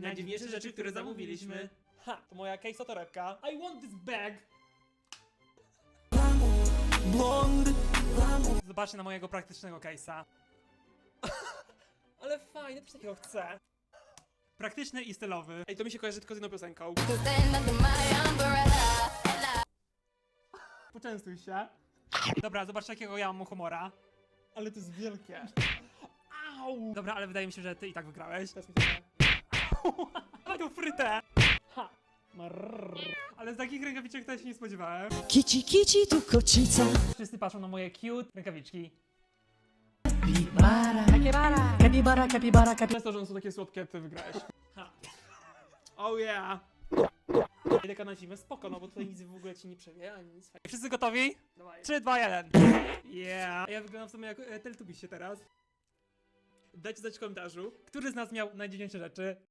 Najdziwniejsze rzeczy, które zamówiliśmy. Ha, to moja case torebka. I want this bag. Zobaczcie na mojego praktycznego case'a. Ale fajny, też takiego chcę. Praktyczny i stylowy. Ej, to mi się kojarzy tylko z jedną piosenką. Poczęstuj się. Dobra, zobaczcie jakiego ja mam humora. Ale to jest wielkie. Au! Dobra, ale wydaje mi się, że ty i tak wygrałeś. Teraz mi Ale tą frytę! Ha! Marrrr. Ale z takich rękawiczek to ja się nie spodziewałem. Kici kici tu kocica Wszyscy patrzą na moje cute rękawiczki. Capibara Capibara Capibara Przez to, że one są takie słodkie, ty wygrałeś. Ha. Oh yeah! Taka na zimę, spoko, no bo tutaj nic w ogóle ci nie przewieje, ani nic. Wszyscy gotowi? Dawaj. 3, 2, 1. Yeah! A ja wyglądam w sumie jak e, Teletubbies się teraz. Dajcie znać w komentarzu, który z nas miał najdziwniejsze rzeczy.